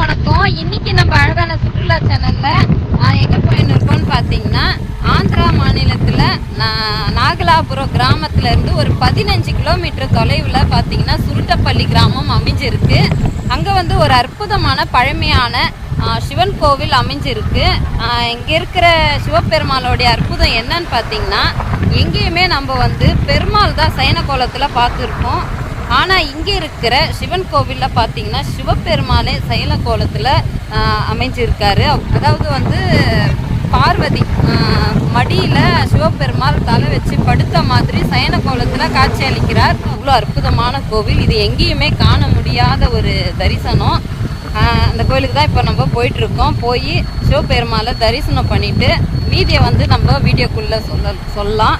வணக்கம். இன்னைக்கு நம்ம அழகான சுற்றுலா சேனல்ல எங்க போயிருக்கோம்னு பாத்தீங்கன்னா ஆந்திரா மாநிலத்துல நாகலாபுரம் கிராமத்துல இருந்து ஒரு பதினஞ்சு கிலோமீட்டர் தொலைவில் பாத்தீங்கன்னா சுருட்டப்பள்ளி கிராமம் அமைஞ்சிருக்கு. அங்க வந்து ஒரு அற்புதமான பழமையான சிவன் கோவில் அமைஞ்சிருக்கு. இங்கே இங்க இருக்கிற சிவபெருமாளோடைய அற்புதம் என்னன்னு பார்த்தீங்கன்னா எங்கேயுமே நம்ம வந்து பெருமாள் தான் சயன கோலத்தில் பார்த்துருக்கோம் ஆனால் இங்கே இருக்கிற சிவன் கோவிலில் பார்த்தீங்கன்னா சிவபெருமானே சைல கோலத்தில் அமைஞ்சிருக்காரு. அதாவது வந்து பார்வதி மடியில் சிவபெருமாள் தலை வச்சு படுத்த மாதிரி சயன கோலத்தில் காட்சி அளிக்கிறார். அவ்வளோ அற்புதமான கோவில். இது எங்கேயுமே காண முடியாத ஒரு தரிசனம். அந்த கோயிலுக்கு தான் இப்போ நம்ம போயிட்டுருக்கோம். போய் சிவபெருமாளை தரிசனம் பண்ணிவிட்டு மீதியை வந்து நம்ம வீடியோக்குள்ளே சொல்ல சொல்லலாம்.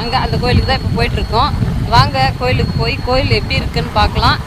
அங்கே அந்த கோயிலுக்கு தான் இப்போ போயிட்டுருக்கோம். வாங்க கோயிலுக்கு போய் கோயில் எப்படி இருக்குன்னு பார்க்கலாம்.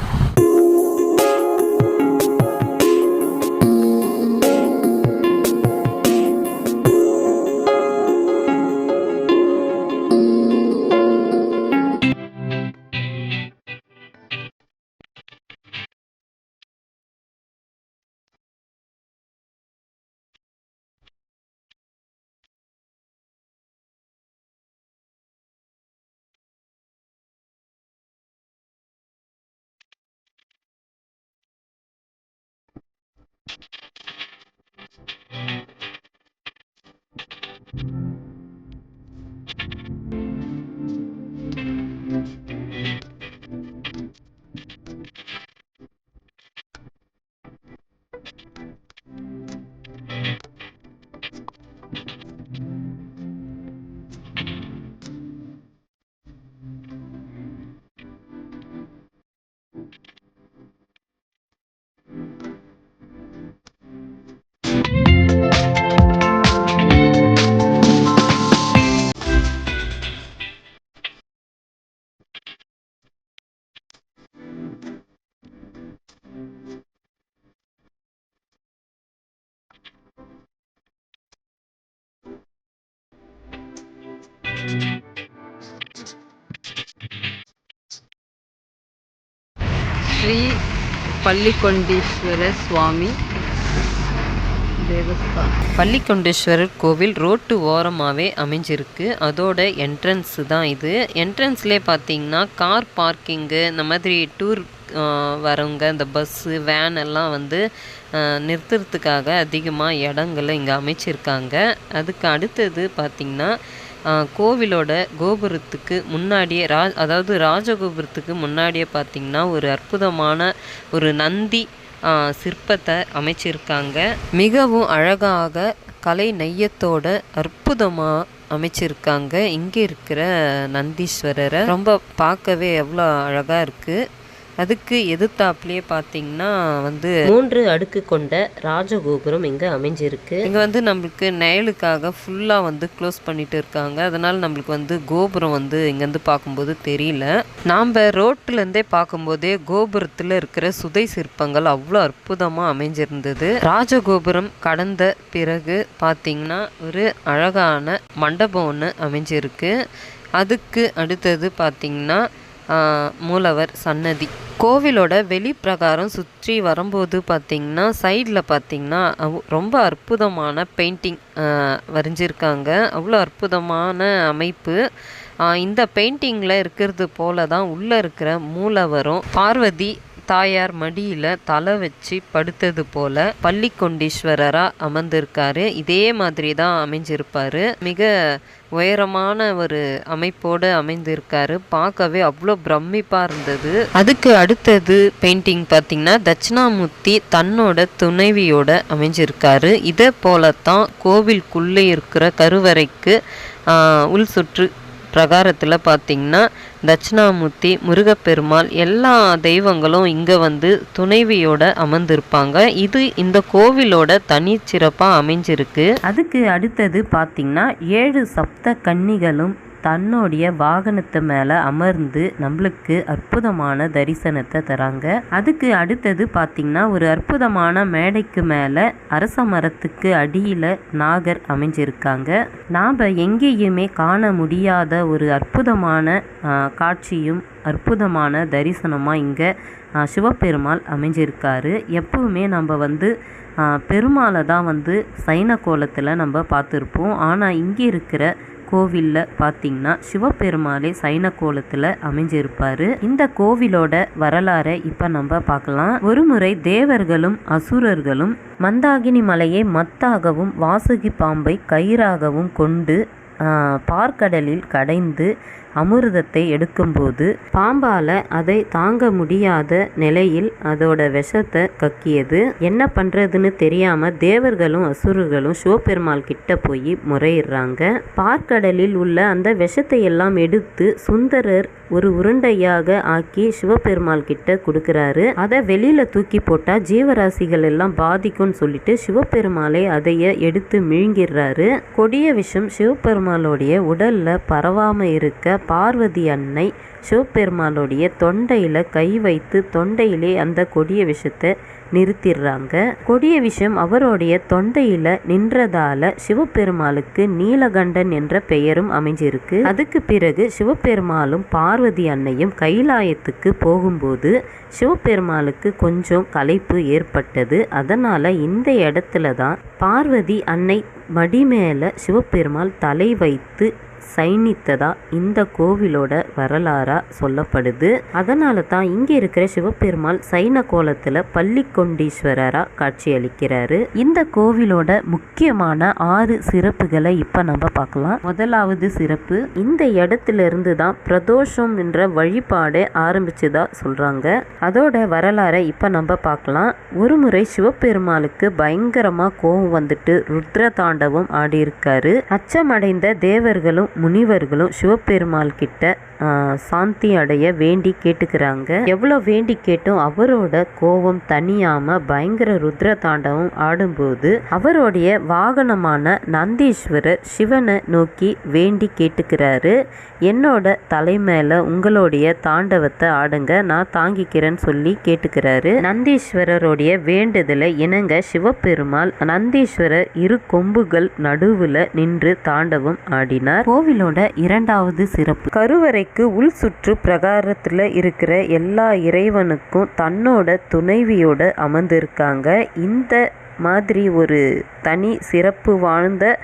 ஸ்ரீ பள்ளிக்கொண்டீஸ்வரர் சுவாமி தேவஸ்தானம் பள்ளிக்கொண்டேஸ்வரர் கோவில் ரோட்டு ஓரமாகவே அமைஞ்சிருக்கு. அதோட என்ட்ரன்ஸ் தான் இது. என்ட்ரன்ஸ்லேயே பார்த்தீங்கன்னா கார் பார்க்கிங்கு இந்த மாதிரி டூர் வரவங்க இந்த பஸ்ஸு வேன் எல்லாம் வந்து நிறுத்துறதுக்காக அதிகமாக இடங்களை இங்கே அமைச்சிருக்காங்க. அதுக்கு அடுத்தது பார்த்திங்கன்னா கோவிலோட கோபுரத்துக்கு முன்னாடியே ரா அதாவது ராஜகோபுரத்துக்கு முன்னாடியே பார்த்திங்கன்னா ஒரு அற்புதமான ஒரு நந்தி சிற்பத்தை அமைச்சிருக்காங்க. மிகவும் அழகாக கலை நெய்யத்தோட அற்புதமாக அமைச்சிருக்காங்க. இங்கே இருக்கிற நந்தீஸ்வரரை ரொம்ப பார்க்கவே எவ்வளோ அழகாக இருக்குது அதுக்கு எதிர்த்தாப்புலயே பார்த்தீங்கன்னா வந்து மூன்று அடுக்கு கொண்ட ராஜகோபுரம் இங்க அமைஞ்சிருக்கு. இங்கே வந்து நம்மளுக்கு நெயலுக்காக ஃபுல்லாக வந்து க்ளோஸ் பண்ணிட்டு இருக்காங்க. அதனால நம்மளுக்கு வந்து கோபுரம் வந்து இங்கேருந்து பார்க்கும்போது தெரியல. நாம் ரோட்டிலேருந்தே பார்க்கும்போதே கோபுரத்தில் இருக்கிற சுதை சிற்பங்கள் அவ்வளோ அற்புதமாக அமைஞ்சிருந்தது. ராஜகோபுரம் கடந்த பிறகு பார்த்தீங்கன்னா ஒரு அழகான மண்டபம் ஒன்று அமைஞ்சிருக்கு. அதுக்கு அடுத்தது பார்த்தீங்கன்னா மூலவர் சன்னதி. கோவிலோட வெளிப்பிரகாரம் சுற்றி வரும்போது பார்த்திங்கன்னா சைடில் பார்த்திங்கன்னா ரொம்ப அற்புதமான பெயிண்டிங் வரைஞ்சிருக்காங்க. அவ்வளோ அற்புதமான அமைப்பு. இந்த பெயிண்டிங்கில் இருக்கிறது போல தான் உள்ளே இருக்கிற மூலவரும் பார்வதி தாயார் மடியில் தலை வச்சு படுத்தது போல பள்ளிக்கொண்டீஸ்வரராக அமர்ந்திருக்காரு. இதே மாதிரி தான் அமைஞ்சிருப்பாரு. மிக உயரமான ஒரு அமைப்போடு அமைந்திருக்காரு. பார்க்கவே அவ்வளோ பிரமிப்பாக இருந்தது. அதுக்கு அடுத்தது பெயிண்டிங் பார்த்தீங்கன்னா தட்சிணாமூர்த்தி தன்னோட துணைவியோட அமைஞ்சிருக்காரு. இதே போலத்தான் கோவிலுக்குள்ளே இருக்கிற கருவறைக்கு உள் சுற்று பிரகாரத்தில் பார்த்தீங்கன்னா தட்சிணாமூர்த்தி முருகப்பெருமாள் எல்லா தெய்வங்களும் இங்கே வந்து துணைவியோட அமர்ந்திருப்பாங்க. இது இந்த கோவிலோட தனிச்சிறப்பாக அமைஞ்சிருக்கு. அதுக்கு அடுத்தது பார்த்திங்கன்னா ஏழு சப்த கன்னிகளும் தன்னுடைய வாகனத்து மேலே அமர்ந்து நம்மளுக்கு அற்புதமான தரிசனத்தை தராங்க. அதுக்கு அடுத்தது பார்த்திங்கன்னா ஒரு அற்புதமான மேடைக்கு மேலே அரச மரத்துக்கு அடியில் நாகர் அமைஞ்சிருக்காங்க. நாம் எங்கேயுமே காண முடியாத ஒரு அற்புதமான காட்சியும் அற்புதமான தரிசனமாக இங்கே சிவபெருமாள் அமைஞ்சிருக்காரு. எப்பவுமே நம்ம வந்து பெருமாளை தான் வந்து சைன கோலத்தில் நம்ம பார்த்துருப்போம். ஆனால் இங்கே இருக்கிற கோவிலில் பார்த்தீங்கன்னா சிவபெருமாளே சைன கோலத்தில் அமைஞ்சிருப்பாரு. இந்த கோவிலோட வரலாறை இப்போ நம்ம பார்க்கலாம் ஒருமுறை தேவர்களும் அசுரர்களும் மந்தாகினி மலையை மத்தாகவும் வாசுகி பாம்பை கயிறாகவும் கொண்டு பார்க்கடலில் கடைந்து அமிர்தத்தை எடுக்கும்போது பாம்பால அதை தாங்க முடியாத நிலையில் அதோட விஷத்தை கக்கியது. என்ன பண்றதுன்னு தெரியாம தேவர்களும் அசுரர்களும் சிவபெருமாள் கிட்ட போய் முறையிடுறாங்க. பார்க்கடலில் உள்ள அந்த விஷத்தை எல்லாம் எடுத்து சுந்தரர் ஒரு உருண்டையாக ஆக்கி சிவபெருமாள் கிட்ட கொடுக்கறாரு. அதை வெளியில தூக்கி போட்டா ஜீவராசிகள் எல்லாம் பாதிக்கும்னு சொல்லிட்டு சிவபெருமாளை அதைய எடுத்து மிழுங்கிடுறாரு. கொடிய விஷம் சிவபெருமாளுடைய உடல்ல பரவாம இருக்க பார்வதி அன்னை சிவபெருமாளுடைய தொண்டையில் கை வைத்து தொண்டையிலே அந்த கொடிய விஷத்தை நிறுத்திடுறாங்க. கொடிய விஷம் அவருடைய தொண்டையில நின்றதால சிவபெருமாளுக்கு நீலகண்டன் என்ற பெயரும் அமைஞ்சிருக்கு. அதுக்கு பிறகு சிவபெருமாளும் பார்வதி அன்னையும் கைலாயத்துக்கு போகும்போது சிவபெருமாளுக்கு கொஞ்சம் களைப்பு ஏற்பட்டது. அதனால இந்த இடத்துல தான் பார்வதி அன்னை மடி மேல சிவபெருமாள் தலை வைத்து சைனித்ததா இந்த கோவிலோட வரலாறா சொல்லப்படுது. அதனால தான் இங்க இருக்கிற சிவபெருமாள் சைன கோலத்துல பள்ளிக்கொண்டீஸ்வரராக காட்சியளிக்கிறாரு. இந்த கோவிலோட முக்கியமான ஆறு சிறப்புகளை இப்ப நம்ம பார்க்கலாம். முதலாவது சிறப்பு இந்த இடத்துல இருந்து தான் பிரதோஷம் என்ற வழிபாடே ஆரம்பிச்சதா சொல்றாங்க. அதோட வரலாறை இப்ப நம்ம பார்க்கலாம். ஒரு முறை சிவபெருமாளுக்கு பயங்கரமா கோபம் வந்துட்டு ருத்ர தாண்டவம் ஆடியிருக்காரு. அச்சமடைந்த தேவர்களும் முனிவர்களும் சிவபெருமாள் கிட்ட சாந்தி அடைய வேண்டி கேட்டுக்கிறாங்க. எவ்வளோ வேண்டி கேட்டும் அவரோட கோபம் தனியாம பயங்கர ருத்ர தாண்டவம் ஆடும்போது அவருடைய வாகனமான நந்தீஸ்வரர் சிவனை நோக்கி வேண்டி கேட்டுக்கிறாரு. என்னோட தலை உங்களுடைய தாண்டவத்தை ஆடுங்க நான் தாங்கிக்கிறேன்னு சொல்லி கேட்டுக்கிறாரு. நந்தீஸ்வரருடைய வேண்டுதலை இணங்க சிவபெருமாள் நந்தீஸ்வரர் இரு கொம்புகள் நடுவுல நின்று தாண்டவம் ஆடினார். கோவிலோட இரண்டாவது சிறப்பு. கருவறை கருவறைக்கு உள் சுற்று பிரகாரத்துல இருக்கிற எல்லா இறைவனுக்கும் தன்னோட துணைவியோட அமர்ந்திருக்காங்க. இந்த மாதிரி ஒரு தனி சிறப்பு வாழ்ந்த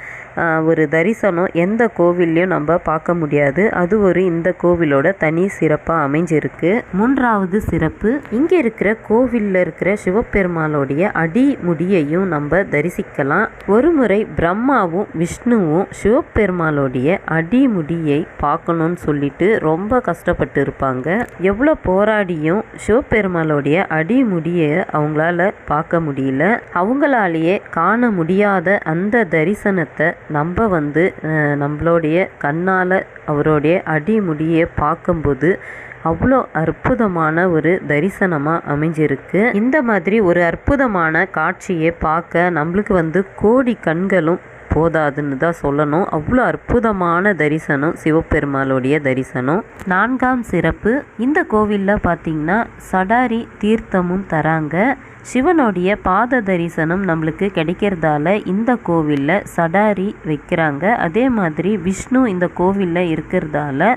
ஒரு தரிசனம் எந்த கோவில்லையும் நம்ம பார்க்க முடியாது. அது ஒரு இந்த கோவிலோட தனி சிறப்பாக அமைஞ்சிருக்கு. மூன்றாவது சிறப்பு இங்கே இருக்கிற கோவிலில் இருக்கிற சிவபெருமாளுடைய அடிமுடியையும் நம்ம தரிசிக்கலாம். ஒரு முறை பிரம்மாவும் விஷ்ணுவும் சிவபெருமாளுடைய அடிமுடியை பார்க்கணும்னு சொல்லிட்டு ரொம்ப கஷ்டப்பட்டு இருப்பாங்க எவ்வளோ போராடியும் சிவபெருமாளுடைய அடிமுடியை அவங்களால பார்க்க முடியல. அவங்களாலேயே காண முடியாத அந்த தரிசனத்தை நம்ம வந்து நம்மளுடைய கண்ணால் அவருடைய அடிமுடியை பார்க்கும்போது அவ்வளோ அற்புதமான ஒரு தரிசனமாக அமைஞ்சிருக்கு. இந்த மாதிரி ஒரு அற்புதமான காட்சியை பார்க்க நம்மளுக்கு வந்து கோடி கண்களும் போதாதுன்னு தான் சொல்லணும். அவ்வளோ அற்புதமான தரிசனம் சிவபெருமாளுடைய தரிசனம். நான்காம் சிறப்பு இந்த கோவிலில் பார்த்தீங்கன்னா சடாரி தீர்த்தமும் தராங்க. சிவனுடைய பாத தரிசனம் நம்மளுக்கு கிடைக்கிறதால இந்த கோவிலில் சடாரி வைக்கிறாங்க. அதே மாதிரி விஷ்ணு இந்த கோவிலில் இருக்கிறதால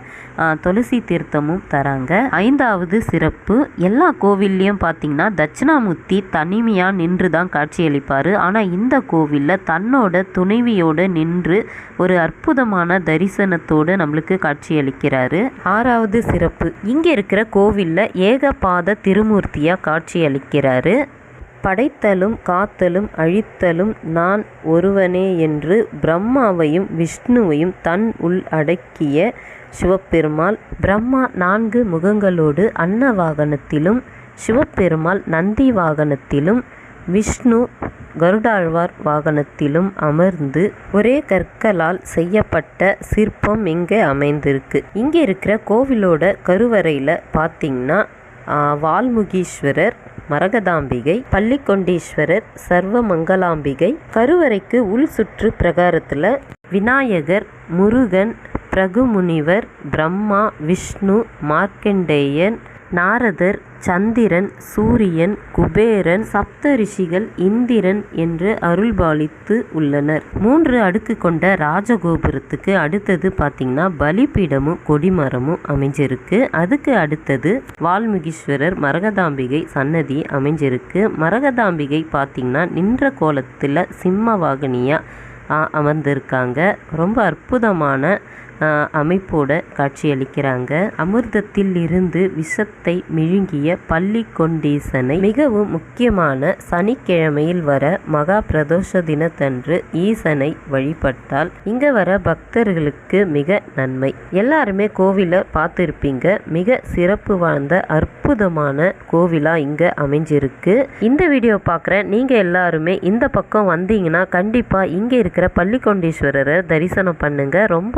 துளசி தீர்த்தமும் தராங்க. ஐந்தாவது சிறப்பு எல்லா கோவில்லையும் பார்த்தீங்கன்னா தட்சிணாமூர்த்தி தனிமையாக நின்று தான் காட்சியளிப்பார். ஆனால் இந்த கோவிலில் தன்னோட மனைவியோடு நின்று ஒரு அற்புதமான தரிசனத்தோடு நம்மளுக்கு காட்சியளிக்கிறாரு. ஆறாவது சிறப்பு. இங்கே இருக்கிற கோவிலில் ஏகபாத திருமூர்த்தியாக காட்சியளிக்கிறாரு. படைத்தலும் காத்தலும் அழித்தலும் நான் ஒருவனே என்று பிரம்மாவையும் விஷ்ணுவையும் தன் உள் அடக்கிய சிவபெருமாள் பிரம்மா நான்கு முகங்களோடு அன்ன வாகனத்திலும் சிவபெருமாள் நந்தி வாகனத்திலும் விஷ்ணு கருடாழ்வார் வாகனத்திலும் அமர்ந்து ஒரே கற்களால் செய்யப்பட்ட சிற்பம் இங்கே அமைந்திருக்கு. இங்கே இருக்கிற கோவிலோட கருவறையில் பார்த்தீங்கன்னா வால்முகீஸ்வரர் மரகதாம்பிகை பள்ளிக்கொண்டீஸ்வரர் சர்வமங்கலாம்பிகை கருவறைக்கு உள் சுற்று பிரகாரத்தில் விநாயகர் முருகன் பிரகுமுனிவர் பிரம்மா விஷ்ணு மார்க்கண்டேயன் நாரதர் சந்திரன் சூரியன் குபேரன் சப்த ரிஷிகள் இந்திரன் என்று அருள்பாலித்து உள்ளனர். மூன்று அடுக்கு கொண்ட ராஜகோபுரத்துக்கு அடுத்தது பார்த்தீங்கன்னா பலிபீடமும் கொடிமரமும் அமைஞ்சிருக்கு. அதுக்கு அடுத்தது வால்மீகீஸ்வரர் மரகதாம்பிகை சன்னதி அமைஞ்சிருக்கு. மரகதாம்பிகை பார்த்தீங்கன்னா நின்ற கோலத்தில் சிம்ம வாகனியாக அமர்ந்திருக்காங்க. ரொம்ப அற்புதமான அமைப்போட காட்சியளிக்கிறாங்க. அமிர்தத்தில் இருந்து விஷத்தை மிழுங்கிய பள்ளி கொண்டீசனை மிகவும் முக்கியமான சனிக்கிழமையில் வர மகா பிரதோஷ தினத்தன்று ஈசனை வழிபட்டால் இங்க வர பக்தர்களுக்கு மிக நன்மை. எல்லாருமே கோவிலை பார்த்துருப்பீங்க. மிக சிறப்பு வாழ்ந்த அற்புதமான கோவிலா இங்க அமைஞ்சிருக்கு. இந்த வீடியோ பார்க்குற நீங்க எல்லாருமே இந்த பக்கம் வந்தீங்கன்னா கண்டிப்பா இங்க இருக்கிற பள்ளிக்கொண்டீஸ்வரரை தரிசனம் பண்ணுங்க. ரொம்ப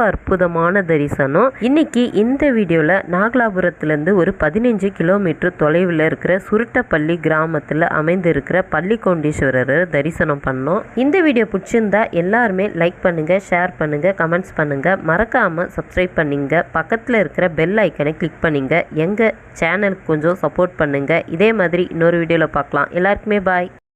அற்புதமான தரிசனம். இன்னைக்கு இந்த வீடியோல நாகலாபுரத்துலேருந்து ஒரு பதினஞ்சு கிலோமீட்டர் தொலைவில் இருக்கிற சுருட்டப்பள்ளி கிராமத்தில் அமைந்திருக்கிற பள்ளிக்கொண்டீஸ்வரரை தரிசனம் பண்ணோம். இந்த வீடியோ பிடிச்சிருந்தா எல்லாருமே லைக் பண்ணுங்க ஷேர் பண்ணுங்க கமெண்ட்ஸ் பண்ணுங்க. மறக்காம சப்ஸ்கிரைப் பண்ணுங்க. பக்கத்தில் இருக்கிற பெல் ஐக்கனை கிளிக் பண்ணுங்க. எங்க சேனலுக்கு கொஞ்சம் சப்போர்ட் பண்ணுங்க. இதே மாதிரி இன்னொரு வீடியோவில் பார்க்கலாம். எல்லாருக்குமே பாய்